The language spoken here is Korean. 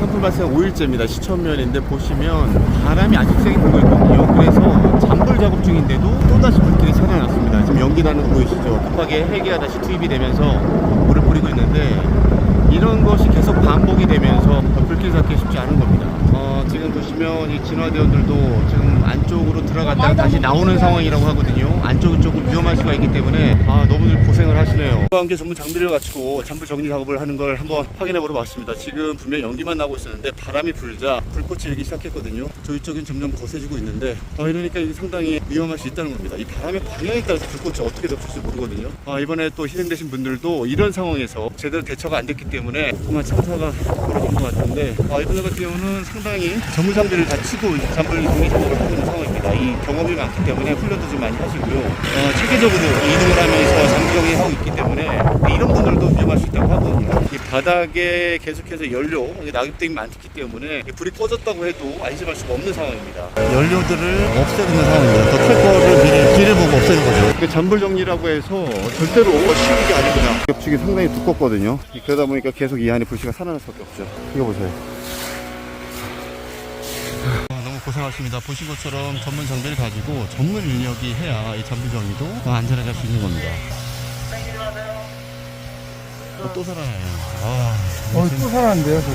산불 발생 5일째입니다. 시천면인데 보시면 바람이 아직 세게 불고 있거든요. 그래서 잔불 작업 중인데도 또다시 불길이 살아났습니다. 지금 연기 나는 거 보이시죠? 급하게 헬기가 다시 투입이 되면서 물을 뿌리고 있는데 이런 것이 계속 반복이 되면서 불길 잡기 쉽지 않은 겁니다. 어, 지금 보시면 이 진화대원들도 지금 안쪽으로 들어갔다가 다시 나오는 상황이라고 하거든요. 안쪽은 조금 위험할 수가 있기 때문에 아, 너무들 고생을 그와 함께 전문 장비를 갖추고 잔불 정리 작업을 하는 걸 한번 확인해 보러 왔습니다. 지금 분명 연기만 나고 있었는데 바람이 불자 불꽃이 일기 시작했거든요. 저희 쪽은 점점 거세지고 있는데 아, 이러니까 이게 상당히 위험할 수 있다는 겁니다. 이 바람의 방향에 따라서 불꽃이 어떻게 덮칠지 모르거든요. 아, 이번에 또 희생되신 분들도 이런 상황에서 제대로 대처가 안 됐기 때문에 정말 참사가 벌어진 것 같은데 아, 이분들 같은 경우는 상당히 전문 장비를 다 치고 잔불 정리 작업을 하고 있는 상황입니다. 이 경험이 많기 때문에 훈련도 좀 많이 하시고요. 어, 체계적으로 이동을 하면서 잔불 정리하고 있기 때문에 이런 분들도 위험할 수 있다고 바닥에 계속해서 연료, 낙엽등이 많기 때문에 불이 꺼졌다고 해도 안심할 수가 없는 상황입니다. 연료들을 없애야 되는 상황입니다. 더 트래커를 미리 길을 보고 없애는 거죠. 이게 잔불 정리라고 해서 절대로 쉬운 게 아니구나. 겹치기 상당히 두껍거든요. 그러다 보니까 계속 이 안에 불씨가 살아날 수밖에 없죠. 이거 보세요. 아, 너무 고생하십니다. 보신 것처럼 전문 장비를 가지고 전문 인력이 해야 이 잔불 정리도 안전하게 할 수 있는 겁니다. 어, 또 살아나요. 아, 어, 또 살았는데요, 저기.